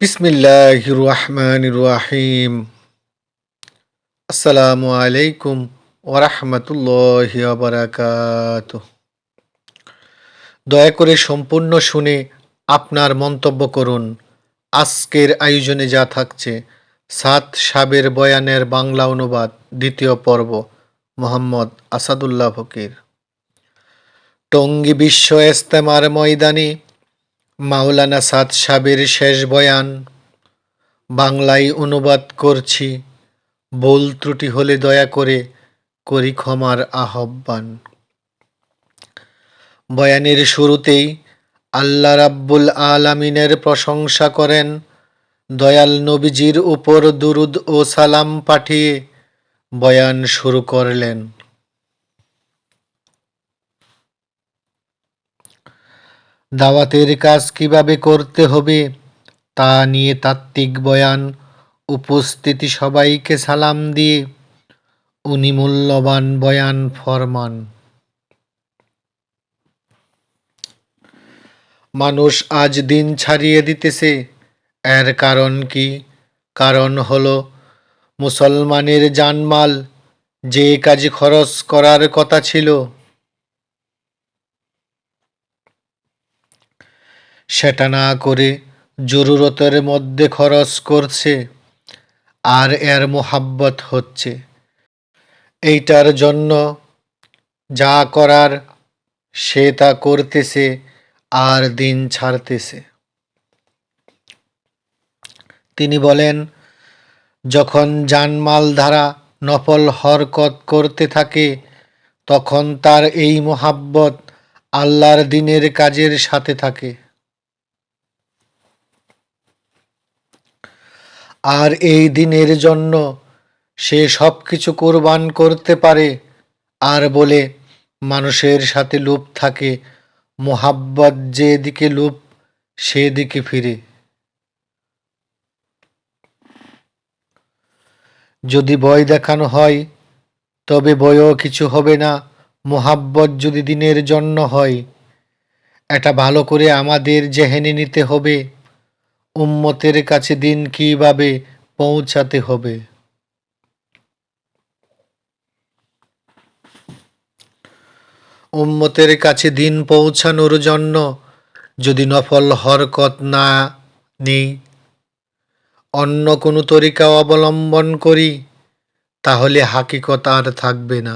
বিসমিল্লাহ রহমান রাহিম আসসালামু আলাইকুম ওরহমতুল্লাহ বারাকাত দয়া করে সম্পূর্ণ শুনে আপনার মন্তব্য করুন। আজকের আয়োজনে যা থাকছে, সাত সাবের বয়ানের বাংলা অনুবাদ, দ্বিতীয় পর্ব, মোহাম্মদ আসাদুল্লাহ ফকির। টঙ্গী বিশ্ব ইস্তেমার ময়দানে মাওলানা সাদ সাবের শেষ বয়ান, বাংলায় অনুবাদ করছি, ভুল ত্রুটি হলে দয়া করে করি ক্ষমার আহ্বান। বয়ানের শুরুতেই আল্লাহ রাব্বুল আলামিনের প্রশংসা করেন, দয়াল নবীজির উপর দুরুদ ও সালাম পাঠিয়ে বয়ান শুরু করলেন। দাওয়াতের কাজ কীভাবে করতে হবে তা নিয়ে তাত্ত্বিক বয়ান, উপস্থিতি সবাইকে সালাম দিয়ে উনি মূল্যবান বয়ান ফরমান। মানুষ আজ দিন ছাড়িয়ে দিতেছে। এর কারণ কি? কারণ হল মুসলমানের জানমাল, যে কাজে খরচ করার কথা ছিল। সেটা না করে জরুরতের মধ্যে খরচ করছে, আর এর মোহাব্বত হচ্ছে। এইটার জন্য যা করার সে তা করতেছে আর দিন ছাড়তেছে। তিনি বলেন, যখন জানমাল ধারা নফল হরকত করতে থাকে, তখন তার এই মোহাব্বত আল্লাহর দিনের কাজের সাথে থাকে। আর এই দিনের জন্য সে সব কিছু কোরবান করতে পারে। আর বলে, মানুষের সাথে লোভ থাকে, মোহাব্বত যেদিকে লোভ সেদিকে ফিরে। যদি বই দেখানো হয়, তবে বইও কিছু হবে না, মোহাব্বত যদি দিনের জন্য হয়। এটা ভালো করে আমাদের জেহেনে নিতে হবে। উম্মতের কাছে দিন কীভাবে পৌঁছাতে হবে? উম্মতের কাছে দিন পৌঁছানোর জন্য যদি নফল হরকত না নেই, অন্য কোনো তরিকা অবলম্বন করি, তাহলে হাকিকত আর থাকবে না।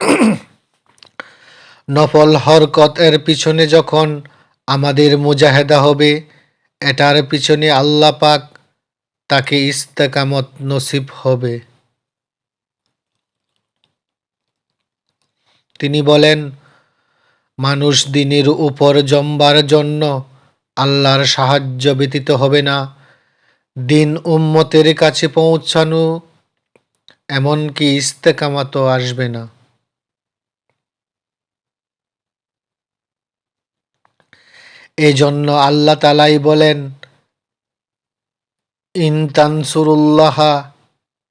নফল হরকত এর পিছনে যখন আমাদের মুজাহেদা হবে। এটার পিছনে আল্লাহ পাক তাকে ইস্তেকামত নসিব হবে। তিনি বলেন, মানুষ দিনের উপর জমবার জন্য আল্লাহর সাহায্য ব্যতীত হবে না। দিন উম্মতের কাছে পৌঁছানো এমনকি ইস্তেকামাতও আসবে না। এজন্য আল্লাহ তালাই বলেন ইনতানসুরুল্লাহ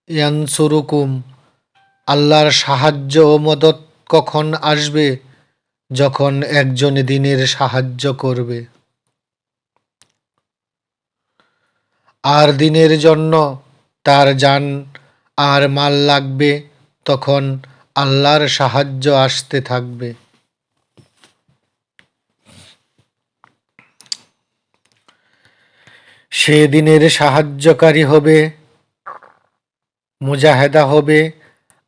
ইয়ানসুরুকুম আল্লাহর সাহায্য ও মদত কখন আসবে? যখন একজন দিনের সাহায্য করবে। আর দিনের জন্য তার যান আর মাল লাগবে, তখন আল্লাহর সাহায্য আসতে থাকবে। সে দিনের সাহায্যকারী হবে, মুজাহেদা হবে,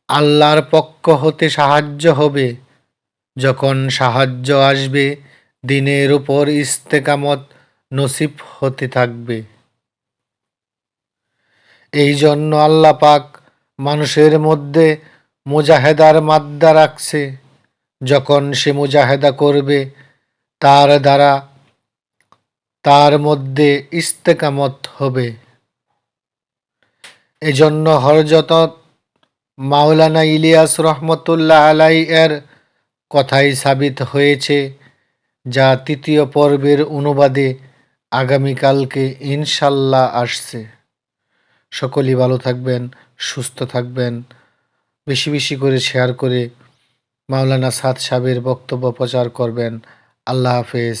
আল্লাহর পক্ষ হতে সাহায্য হবে। যখন সাহায্য আসবে, দিনের উপর ইস্তেকামত নসিব হতে থাকবে। এই জন্য আল্লাহ পাক মানুষের মধ্যে মুজাহেদার মাদ্দা রাখছে। যখন সে মুজাহেদা করবে, তার দ্বারা তার মধ্যে ইস্তেকামত হবে। এজন্য হরজত মাওলানা ইলিয়াস রহমতুল্লাহ আলাই এর কথাই সাবিত হয়েছে, যা তৃতীয় পর্বের অনুবাদে আগামীকালকে ইনশাল্লাহ আসছে। সকলেই ভালো থাকবেন, সুস্থ থাকবেন। বেশি বেশি করে শেয়ার করে মাওলানা সাদ সাহেবের বক্তব্য প্রচার করবেন। আল্লাহ হাফেজ।